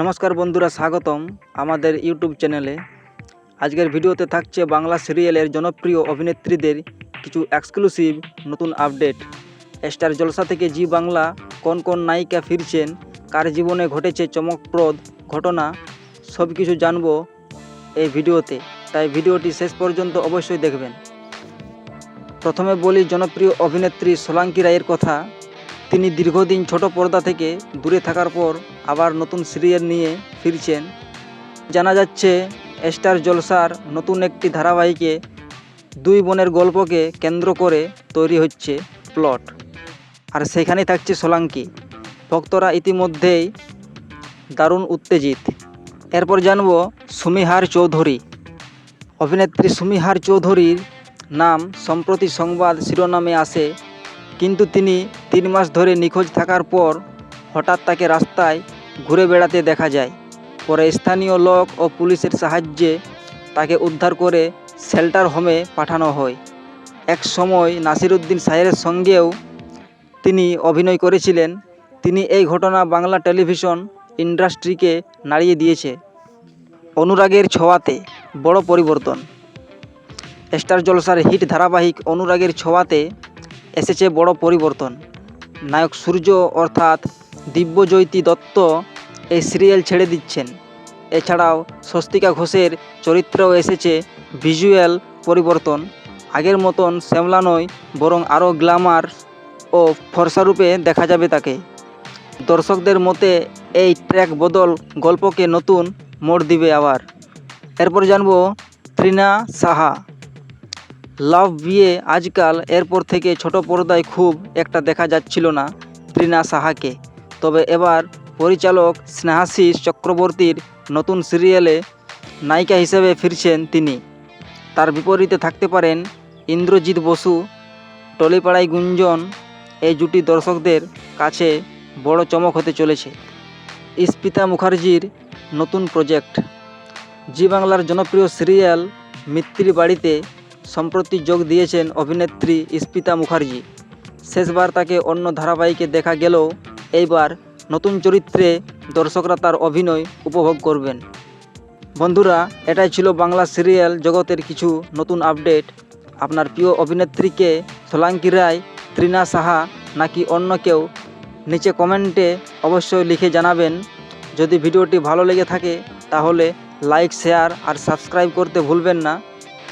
নমস্কার বন্ধুরা, স্বাগতম আমাদের ইউটিউব চ্যানেলে। আজকের ভিডিওতে থাকছে বাংলা সিরিয়ালের জনপ্রিয় অভিনেত্রীদের কিছু এক্সক্লুসিভ নতুন আপডেট স্টার জলসা থেকে জি বাংলা, কোন কোন নায়িকা ফিরছেন, কার জীবনে ঘটেছে চমকপ্রদ ঘটনা সব কিছু জানব এই ভিডিওতে। তাই ভিডিওটি শেষ পর্যন্ত অবশ্যই দেখবেন। প্রথমে বলি জনপ্রিয় অভিনেত্রী সোলাঙ্কি রায়ের কথা। তিনি দীর্ঘদিন ছোট পর্দা থেকে দূরে থাকার পর আবার নতুন সিরিয়াল নিয়ে ফিরছেন। জানা যাচ্ছে, স্টার জলসার নতুন একটি ধারাবাহিকে দুই বোনের গল্পকে কেন্দ্র করে তৈরি হচ্ছে প্লট। আর সেখানেই থাকছে সোলাঙ্কি। ভক্তরা ইতিমধ্যেই দারুণ উত্তেজিত। এরপর জানব সুমিহার চৌধুরী। অভিনেত্রী সুমিহার চৌধুরীর নাম সম্প্রতি সংবাদ শিরোনামে আসে, কিন্তু তিনি তিন মাস ধরে নিখোঁজ থাকার পর হঠাৎ তাকে রাস্তায় ঘুরে বেড়াতে দেখা যায়। পরে স্থানীয় লোক ও পুলিশের সাহায্যে তাকে উদ্ধার করে শেল্টার হোমে পাঠানো হয়। এক সময় নাসিরুদ্দিন সাহেরের সঙ্গেও তিনি অভিনয় করেছিলেন। তিনি এই ঘটনা বাংলা টেলিভিশন ইন্ডাস্ট্রিকে নাড়িয়ে দিয়েছে। অনুরাগের ছোঁয়াতে বড় পরিবর্তন। স্টার জলসার হিট ধারাবাহিক অনুরাগের ছোঁয়াতে এসেছে বড় পরিবর্তন। নায়ক সূর্য অর্থাৎ দিব্যজ্যোতি দত্ত এই সিরিয়াল ছেড়ে দিচ্ছেন। এছাড়াও স্বস্তিকা ঘোষের চরিত্রেও এসেছে ভিজুয়াল পরিবর্তন। আগের মতন শ্যামলা নয়, বরং আরও গ্ল্যামার ও ফর্সারূপে দেখা যাবে তাকে। দর্শকদের মতে এই ট্র্যাক বদল গল্পকে নতুন মোড় দিবে আবার। এরপর জানব ত্রিনা সাহা। লাভ বিয়ে আজকাল এরপর থেকে ছোট পর্দায় খুব একটা দেখা যাচ্ছিল না ত্রিনা সাহাকে। তবে এবার পরিচালক স্নেহাশিস চক্রবর্তীর নতুন সিরিয়ালে নায়িকা হিসেবে ফিরছেন তিনি। তার বিপরীতে থাকতে পারেন ইন্দ্রজিৎ বসু, টলিপাড়ায় গুঞ্জন, এই জুটি দর্শকদের কাছে বড় চমক হতে চলেছে। ইস্পিতা মুখার্জির নতুন প্রজেক্ট। জি বাংলার জনপ্রিয় সিরিয়াল মিত্রি বাড়িতে সম্প্রতি যোগ দিয়েছেন অভিনেত্রী ইস্পিতা মুখার্জি। শেষবার তাকে অন্য ধারাবাহিকে দেখা গেলেও এইবার নতুন চরিত্রে দর্শকরা তার অভিনয় উপভোগ করবেন। বন্ধুরা, এটাই ছিল বাংলা সিরিয়াল জগতের কিছু নতুন আপডেট। আপনার প্রিয় অভিনেত্রীকে সোলাঙ্কি রায়, ত্রিনা সাহা নাকি অন্য কেউ, নিচে কমেন্টে অবশ্যই লিখে জানাবেন। যদি ভিডিওটি ভালো লেগে থাকে, তাহলে লাইক, শেয়ার আর সাবস্ক্রাইব করতে ভুলবেন না।